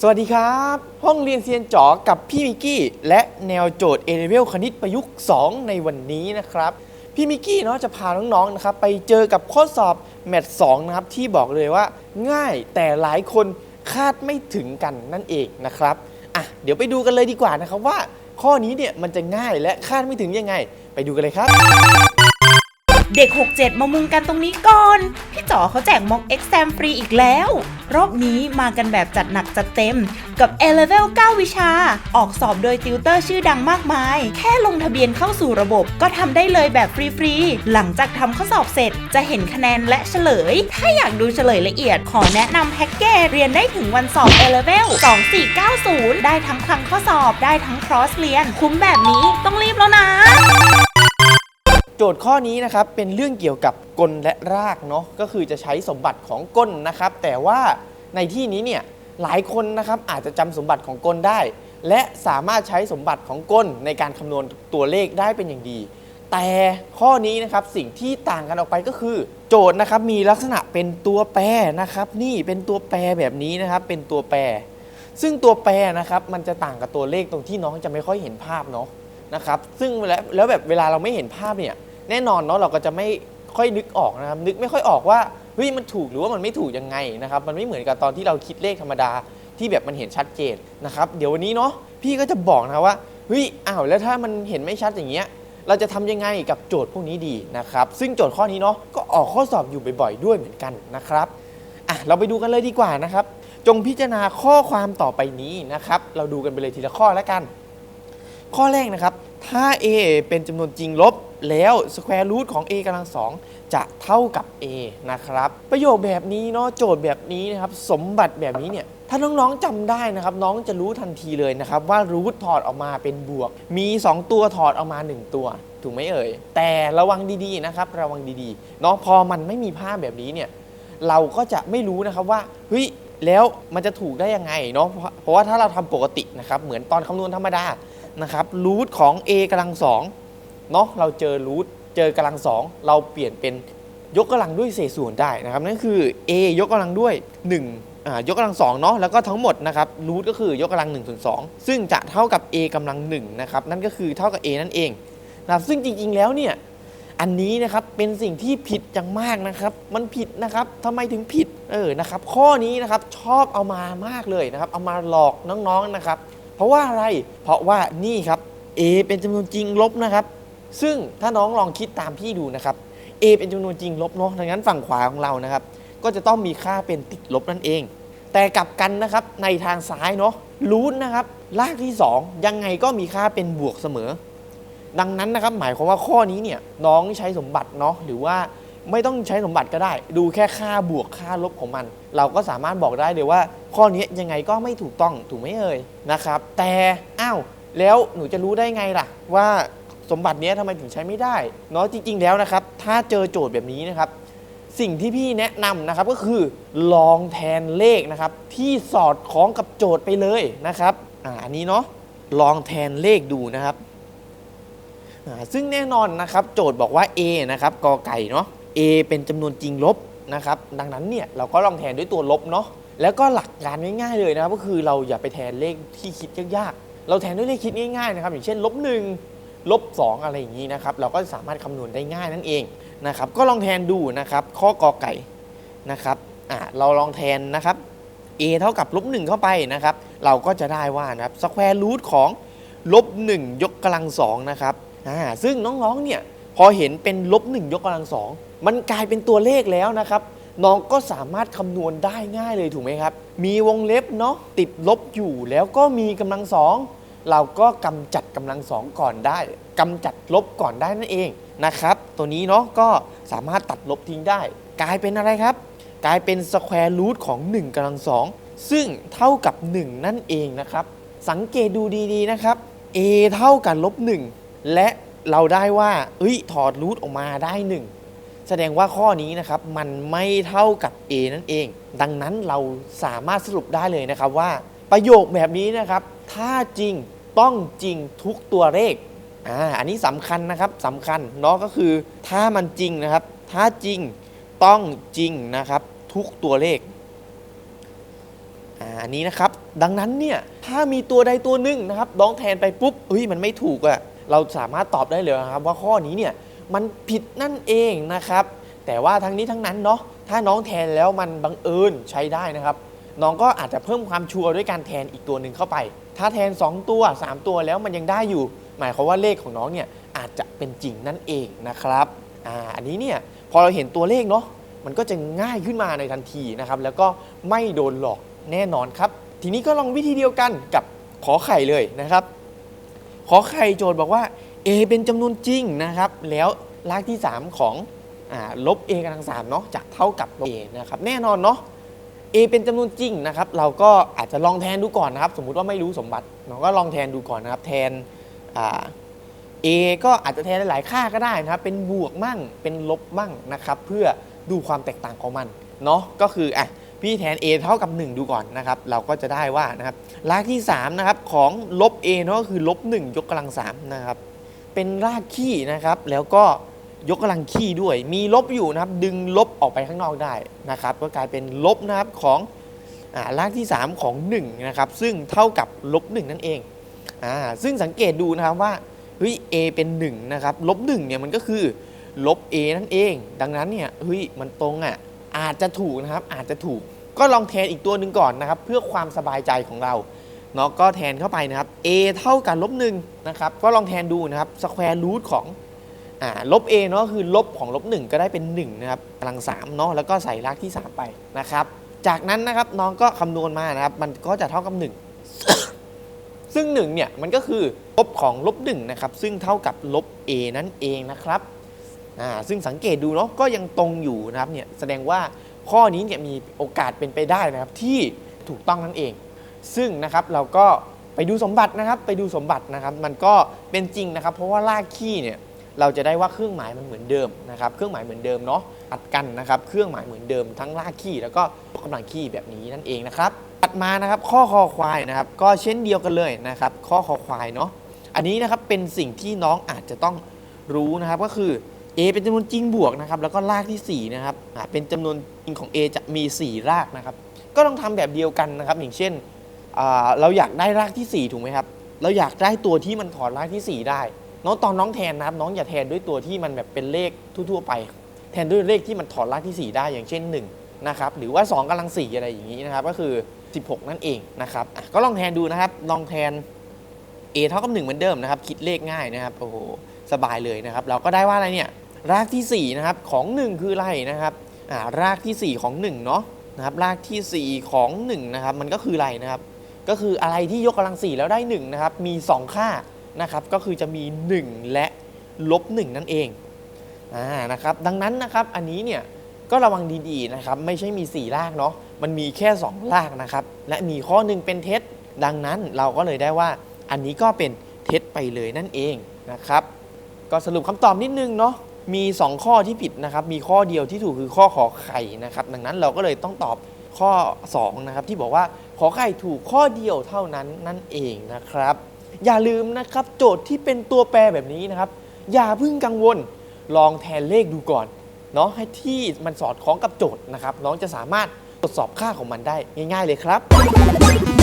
สวัสดีครับ ห้องเรียนเซียนจ๋อกับพี่มิกกี้ และแนวโจทย์ A Level คณิตประยุกต์ 2 ในวันนี้นะครับ พี่มิกกี้เนาะจะพาน้องๆนะครับไปเจอกับข้อสอบแมท2นะครับที่บอกเลยว่า ง่ายแต่หลายคนคาดไม่ถึงกันนั่นเองนะครับอะเดี๋ยวไปดูกันเลยดีกว่านะครับว่า ข้อนี้เนี่ยมันจะง่ายและคาดไม่ถึงยังไง ไปดูกันเลยครับ เด็ก 67 มามุงกันตรงนี้ก่อน พ อเขาแจกม็อกเอ็กซมฟรีอีกแล้ว รอบนี้มากันแบบจัดหนักจัดเต็มกับ A Level 9 วิชา ออกสอบโดยติวเตอร์ชื่อดังมากมาย แค่ลงทะเบียนเข้าสู่ระบบก็ทำได้เลยแบบฟรีๆ หลังจากทำข้อสอบเสร็จจะเห็นคะแนนและเฉลย ถ้าอยากดูเฉลยละเอียด ขอแนะนำแพ็กเกจเรียนได้ถึงวันสอบ A Level 2490 ได้ทั้งคลังข้อสอบได้ทั้งครอสเรียน คุ้มแบบนี้ต้องรีบแล้วนะ โจทย์ข้อนี้นะครับเป็นเรื่องเกี่ยวกับกลและรากเนาะก็คือจะใช้สมบัติของก้นนะครับ แต่ว่าในที่นี้เนี่ยหลายคนนะครับอาจจะจำสมบัติของก้นได้ และสามารถใช้สมบัติของก้นในการคำนวณตัวเลขได้เป็นอย่างดี แต่ข้อนี้นะครับสิ่งที่ต่างกันออกไปก็คือ โจทย์นะครับมีลักษณะเป็นตัวแปรนะครับ นี่เป็นตัวแปรแบบนี้นะครับ เป็นตัวแปร ซึ่งตัวแปรนะครับมันจะต่างกับตัวเลขตรงที่น้องจะไม่ค่อยเห็นภาพเนาะนะครับ ซึ่งแล้วแล้วแบบเวลาเราไม่เห็นภาพเนี่ย แน่นอนเนาะเราก็จะไม่ค่อยนึกออกนะครับ นึกไม่ค่อยออกว่าเฮ้ยมันถูกหรือว่ามันไม่ถูกยังไงนะครับ มันไม่เหมือนกับตอนที่เราคิดเลขธรรมดาที่แบบมันเห็นชัดเจนนะครับ เดี๋ยววันนี้เนาะพี่ก็จะบอกนะว่าเฮ้ยอ้าวแล้วถ้ามันเห็นไม่ชัดอย่างเงี้ยเราจะทำยังไงกับโจทย์พวกนี้ดีนะครับ ซึ่งโจทย์ข้อนี้เนาะก็ออกข้อสอบอยู่บ่อยๆ ด้วยเหมือนกันนะครับอะเราไปดูกันเลยดีกว่านะครับ จงพิจารณาข้อความต่อไปนี้นะครับ เราดูกันไปเลยทีละข้อแล้วกัน ข้อแรกนะครับ ถ้า a เป็นจำนวนจริงลบ แล้ว square root ของ a กำลังสองจะเท่ากับ a นะครับ ประโยคแบบนี้เนาะโจทย์แบบนี้นะครับ สมบัติแบบนี้เนี่ยถ้าน้องๆจำได้นะครับ น้องจะรู้ทันทีเลยนะครับ ว่า root ถอดออกมาเป็นบวก มี 2 ตัวถอดออกมา 1 ตัว ถูกไหมเอ่ย แต่ระวังดีๆนะครับ ระวังดีๆเนาะพอมันไม่มีภาพแบบนี้เนี่ยเราก็จะไม่รู้นะครับว่าเฮ้ยแล้วมันจะถูกได้ยังไงเนาะเพราะว่าถ้าเราทำปกตินะครับ เหมือนตอนคำนวณธรรมดานะครับรูทของ a กำลังสอง เนาะเราเจอรูทเจอกำลังสองเราเปลี่ยนเป็นยกกำลังด้วยเศษส่วนได้นะครับนั่นคือ a ยกกำลังด้วย1อ่ายกกำลังสองเนาะแล้วก็ทั้งหมดนะครับรูทก็คือยกกำลัง1ส่วน2ซึ่งจะเท่ากับ a กำลัง1นะครับนั่นก็คือเท่ากับ a นั่นเองนะครับซึ่งจริงๆแล้วเนี่ยอันนี้นะครับเป็นสิ่งที่ผิดอย่างมากนะครับ มันผิดนะครับทำไมถึงผิดเออนะครับ ข้อนี้นะครับชอบเอามามากเลยนะครับ เอามาหลอกน้องๆนะครับ เพราะว่าอะไรเพราะว่านี่ครับ a เป็นจำนวนจริงลบนะครับ ซึ่งถ้าน้องลองคิดตามพี่ดูนะครับ a เป็นจำนวนจริงลบเนาะดังนั้นฝั่งขวาของเรานะครับ ก็จะต้องมีค่าเป็นติดลบนั่นเอง แต่กลับกันนะครับในทางซ้ายเนาะรูทนะครับรากที่ 2 ยังไงก็มีค่าเป็นบวกเสมอ ดังนั้นนะครับหมายความว่าข้อนี้เนี่ยน้องใช้สมบัติเนาะหรือว่าไม่ต้องใช้สมบัติก็ได้ ดูแค่ค่าบวกค่าลบของมัน เราก็สามารถบอกได้เลยว่า ข้อนี้ยังไงก็ไม่ถูกต้องถูกไหมเอ่ยนะครับ แต่อ้าวแล้วหนูจะรู้ได้ไงล่ะ ว่า สมบัตินี้ทำไมถึงใช้ไม่ได้เนาะจริง ๆ แล้วนะครับ ถ้าเจอโจทย์แบบนี้นะครับ สิ่งที่พี่แนะนำนะครับก็คือลองแทนเลขนะครับ ที่สอดคล้องกับโจทย์ไปเลยนะครับอ่าอันนี้เนาะลองแทนเลขดูนะครับอ่าซึ่งแน่นอนนะครับ โจทย์บอกว่า A นะครับกอไก่เนาะ A เป็นจำนวนจริงลบนะครับ ดังนั้นเนี่ยเราก็ลองแทนด้วยตัวลบเนาะแล้วก็หลักการง่ายๆเลยนะครับก็คือเราอย่าไปแทนเลขที่คิดยากๆเราแทนด้วยเลขคิดง่ายๆนะครับอย่างเช่นลบหนึ่ง ลบสองอะไรอย่างนี้นะครับ เราก็สามารถคำนวณได้ง่ายนั่นเองนะครับ ก็ลองแทนดูนะครับ ข้อกอไก่นะครับอ่าเราลองแทนนะครับ a เท่ากับลบหนึ่งเข้าไปนะครับ เราก็จะได้ว่านะครับสแควร์รูทของลบหนึ่งยกกำลังสองนะครับอ่าซึ่งน้องๆเนี่ยพอเห็นเป็นลบหนึ่งยกกำลังสองมันกลายเป็นตัวเลขแล้วนะครับ น้องก็สามารถคำนวณได้ง่ายเลยถูกไหมครับ มีวงเล็บเนาะติดลบอยู่แล้วก็มีกำลังสอง เราก็กำจัดกำลังสองก่อนได้กำจัดลบก่อนได้นั่นเองนะครับ ตัวนี้เนาะก็สามารถตัดลบทิ้งได้ กลายเป็นอะไรครับ กลายเป็นสแควร์รูทของ1กำลังสองซึ่งเท่ากับ 1 นั่นเองนะครับ สังเกตดูดีๆนะครับ a เท่ากับลบ1และเราได้ว่าเอ้ยถอดรูทออกมาได้ 1 แสดงว่าข้อนี้นะครับมันไม่เท่ากับ a นั่นเอง ดังนั้นเราสามารถสรุปได้เลยนะครับว่าประโยคแบบนี้นะครับ ถ้าจริง ต้องจริงทุกตัวเลขอ่าอันนี้สำคัญนะครับสำคัญเนาะก็คือถ้ามันจริงนะครับ ถ้าจริงต้องจริงนะครับ ทุกตัวเลขอ่าอันนี้นะครับ ดังนั้นเนี่ยถ้ามีตัวใดตัวหนึ่งนะครับน้องแทนไปปุ๊บเฮ้ยมันไม่ถูกอะเราสามารถตอบได้เลยนะครับ ว่าข้อนี้เนี่ยมันผิดนั่นเองนะครับ แต่ว่าทั้งนี้ทั้งนั้นเนาะถ้าน้องแทนแล้วมันบังเอิญใช้ได้นะครับ น้องก็อาจจะเพิ่มความชัวร์ด้วยการแทนอีกตัวหนึ่งเข้าไป ถ้าแทน 2 ตัว 3 ตัวแล้วมันยังได้อยู่ หมายความว่าเลขของน้องเนี่ยอาจจะเป็นจริงนั่นเองนะครับอ่าอันนี้เนี่ยพอเราเห็นตัวเลขเนาะมันก็จะง่ายขึ้นมาในทันทีนะครับ แล้วก็ไม่โดนหลอกแน่นอนครับ ทีนี้ก็ลองวิธีเดียวกันกับขอไข่เลยนะครับ ขอไข่โจทย์บอกว่า a เป็นจำนวนจริงนะครับ แล้วรากที่ 3 ของอลบ a กำลังสามเนาะจะเท่ากับลบ a นะครับ แน่นอนเนาะ a เป็นจำนวนจริงนะครับเราก็อาจจะลองแทนดูก่อนนะครับ สมมุติว่าไม่รู้สมบัติเราก็ลองแทนดูก่อนนะครับ แทนอ่า a ก็อาจจะแทนหลายค่าก็ได้นะครับ เป็นบวกมั่งเป็นลบมั่งนะครับ เพื่อดูความแตกต่างของมันเนาะก็คืออะพี่แทน a เท่ากับ 1 ดูก่อนนะครับ เราก็จะได้ว่านะครับรากที่3นะครับของลบ a เนาะก็คือลบ1ยกกำลัง3นะครับเป็นรากขี้นะครับ แล้วก็ ยกกำลังขี้ด้วย มีลบอยู่นะครับ ดึงลบออกไปข้างนอกได้นะครับ ก็กลายเป็นลบนะครับของอ่ารากที่ 3 ของ1นะครับ ซึ่งเท่ากับลบ1นั่นเองอ่าซึ่งสังเกตดูนะครับว่าเฮ้ย a เป็น1นะครับลบ1เนี่ยมันก็คือลบ a นั่นเอง ดังนั้นเนี่ยเฮ้ยมันตรงอะอาจจะถูกนะครับอาจจะถูกก็ลองแทนอีกตัวหนึ่งก่อนนะครับ เพื่อความสบายใจของเราเนาะก็แทนเข้าไปนะครับ a เท่ากับลบหนึ่งนะครับ ก็ลองแทนดูนะครับสแควร์รูทของ อ่าลบ a เนาะคือลบของลบ1ก็ได้เป็น1นะครับกำลัง3เนาะแล้วก็ใส่รากที่ 3 ไปนะครับ จากนั้นนะครับน้องก็คำนวณมานะครับ มันก็จะเท่ากับ 1 ซึ่ง1เนี่ยมันก็คือลบของลบ1นะครับซึ่งเท่ากับลบ a นั่นเองนะครับอ่าซึ่งสังเกตดูเนาะก็ยังตรงอยู่นะครับเนี่ยแสดงว่าข้อนี้เนี่ยมีโอกาสเป็นไปได้นะครับที่ถูกต้องนั่นเอง ซึ่งนะครับเราก็ไปดูสมบัตินะครับ ไปดูสมบัตินะครับ มันก็เป็นจริงนะครับ เพราะว่าลากขี้เนี่ย เราจะได้ว่าเครื่องหมายมันเหมือนเดิมนะครับ เครื่องหมายเหมือนเดิมเนาะอัดกันนะครับ เครื่องหมายเหมือนเดิมทั้งลากขี้แล้วก็กำลังขี้แบบนี้นั่นเองนะครับตัดมานะครับข้อคอควายนะครับก็เช่นเดียวกันเลยนะครับ ข้อคอควายเนาะอันนี้นะครับเป็นสิ่งที่น้องอาจจะต้องรู้นะครับก็คือ a เป็นจำนวนจริงบวกนะครับแล้วก็รากที่4นะครับอ่าเป็นจำนวนจริงของ a จะมี 4 รากนะครับ ก็ต้องทำแบบเดียวกันนะครับ อย่างเช่น เราอยากได้รากที่ 4 ถูกไหมครับ เราอยากได้ตัวที่มันถอนรากที่ 4 ได้ น้องตอนน้องแทนนะครับ น้องอย่าแทนด้วยตัวที่มันแบบเป็นเลขทั่วๆไป แทนด้วยเลขที่มันถอนรากที่ 4 ได้อย่างเช่น1นะครับหรือว่า 2กำลัง 4 อะไรอย่างนี้นะครับ ก็คือ 16 นั่นเองนะครับก็ลองแทนดูนะครับ ลองแทน a เท่ากับ1เหมือนเดิมนะครับ คิดเลขง่ายนะครับโอ้โหสบายเลยนะครับ เราก็ได้ว่าอะไรเนี่ยรากที่ 4 นะครับของ 1 คืออะไรนะครับรากที่ 4 ของ1เนาะนะครับรากทีสี่4 ของ1นะครับมันก็คืออะไรนะครับ ก็คืออะไรที่ยกกำลัง 4 แล้วได้1นะครับมี 2 ค่า นะครับก็คือจะมี 1 และลบ1นั่นเองอ่านะครับดังนั้นนะครับอันนี้เนี่ยก็ระวังดีๆนะครับไม่ใช่มี4รากเนาะมันมีแค่2รากนะครับและมีข้อหนึ่งเป็นเท็จดังนั้นเราก็เลยได้ว่าอันนี้ก็เป็นเท็จไปเลยนั่นเองนะครับก็สรุปคำตอบนิดนึงเนาะมี 2 ข้อที่ผิดนะครับมีข้อเดียวที่ถูกคือข้อขอไข่นะครับดังนั้นเราก็เลยต้องตอบข้อ2นะครับที่บอกว่าขอไข่ถูกข้อเดียวเท่านั้นนั่นเองนะครับ อย่าลืมนะครับ โจทย์ที่เป็นตัวแปรแบบนี้นะครับ อย่าเพิ่งกังวล ลองแทนเลขดูก่อนเนาะให้ที่มันสอดคล้องกับโจทย์นะครับ น้องจะสามารถตรวจสอบค่าของมันได้ง่าย ๆ เลยครับ